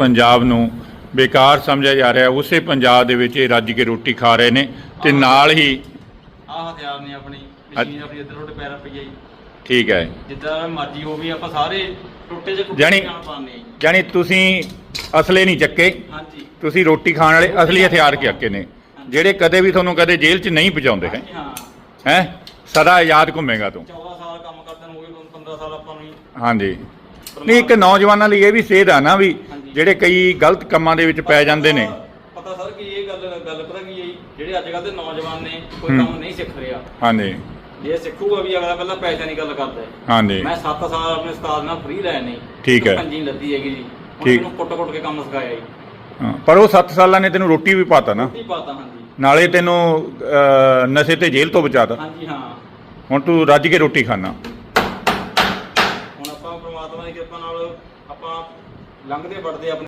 ਪੰਜਾਬ ਨੂੰ ਬੇਕਾਰ ਸਮਝਿਆ ਜਾ ਰਿਹਾ ਉਸੇ ਪੰਜਾਬ ਦੇ ਵਿੱਚ ਇਹ ਰੱਜ ਕੇ ਰੋਟੀ ਖਾ ਰਹੇ ਨੇ ਤੇ ਨਾਲ ਹੀ ਆਹ ਹਥਿਆਰ ਨੇ ਆਪਣੀ ਮਸ਼ੀਨ ਆਪਣੀ ਇੱਧਰ ਉੱਤੇ ਪੈਰ ਪਈ ਹੈ ਜੀ। ਠੀਕ ਹੈ। ਜਿੱਦਾਂ ਮਰਜ਼ੀ ਹੋ ਵੀ ਆਪਾਂ ਸਾਰੇ ਟੁੱਟੇ ਚ ਜਾਣੀ- ਜਾਣ ਜੀ। ਤੁਸੀਂ ਅਸਲੇ ਨਹੀਂ ਚੱਕੇ। ਹਾਂਜੀ। ਤੁਸੀਂ ਰੋਟੀ ਖਾਣ ਵਾਲੇ ਅਸਲੀ ਹਥਿਆਰ ਚੱਕੇ ਨੇ। ਜਿਹੜੇ ਕਦੇ ਵੀ ਤੁਹਾਨੂੰ ਕਦੇ ਜੇਲ੍ਹ 'ਚ ਨਹੀਂ ਪਹੁੰਚਾਉਂਦੇ ਹੈ। ਹਾਂ। ਹੈ? ਸਦਾ ਆਜ਼ਾਦ ਘੁੰਮੇਗਾ ਤੂੰ। 14 ਸਾਲ ਕੰਮ ਕਰਦੇ ਹੋ ਗਏ 15 ਸਾਲ ਆਪਾਂ ਨੂੰ ਜੀ। ਹਾਂਜੀ। ਨਹੀਂ ਇੱਕ ਨੌਜਵਾਨਾਂ ਲਈ ਇਹ ਵੀ ਸੇਧ ਆ ਨਾ ਵੀ। ਜਿਹੜੇ ਕਈ ਗਲਤ ਕੰਮਾਂ ਦੇ ਵਿੱਚ ਪੈ ਜਾਂਦੇ ਨੇ। ਪਤਾ ਸਰ ਕੀ ਇਹ ਗੱਲ ਗੱਲ ਪਤਾ ਕੀ ਹੈ ਜੀ? ਜਿਹੜੇ ਅੱਜ ਕੱਲ੍ਹ ਦੇ ਨੌਜਵਾਨ ਨੇ ਕੋਈ। ਕੰਮ ਨਹੀਂ ਸਿੱਖ ਰਿਹਾ। ਹਾਂਜੀ। ਜੇ ਸਿੱਖੂਗਾ ਵੀ ਅਗਲਾ ਪਹਿਲਾਂ ਪੈਸੇ ਦੀ ਗੱਲ ਕਰਦਾ ਹੈ। ਹਾਂਜੀ। ਮੈਂ 7 ਸਾਲ ਆਪਣੇ ਉਸਤਾਦ ਨਾਲ ਫ੍ਰੀ ਰਹੇ ਨੇ ਠੀਕ ਹੈ। ਪੰਜੀ ਲੱਦੀ ਹੈਗੀ ਜੀ। ਠੀਕ। ਮੈਨੂੰ ਕੁੱਟ-ਕੁੱਟ ਕੇ ਕੰਮ ਸਿਖਾਇਆ ਜੀ। ਹਾਂ, ਪਰ ਉਹ 7 ਸਾਲਾਂ ਨੇ ਤੈਨੂੰ ਰੋਟੀ ਵੀ ਪਾਤਾ ਨਾ। ਕੀ ਪਾਤਾ ਹਾਂਜੀ। ਨਾਲੇ ਤੈਨੂੰ ਅਹ, ਨਸ਼ੇ ਤੇ ਜੇਲ੍ਹ ਤੋਂ ਬਚਾਤਾ। ਹਾਂਜੀ ਹਾਂ। ਹੁਣ ਤੂੰ ਰੱਜ ਕੇ ਰੋਟੀ ਖਾਣਾ ਹੁਣ ਆਪਾਂ ਪ੍ਰਮਾਤਮਾ ਦੀ ਕਿਰਪਾ ਨਾਲ ਆਪਾਂ ਲੰਘਦੇ ਵੜਦੇ ਆਪਣੇ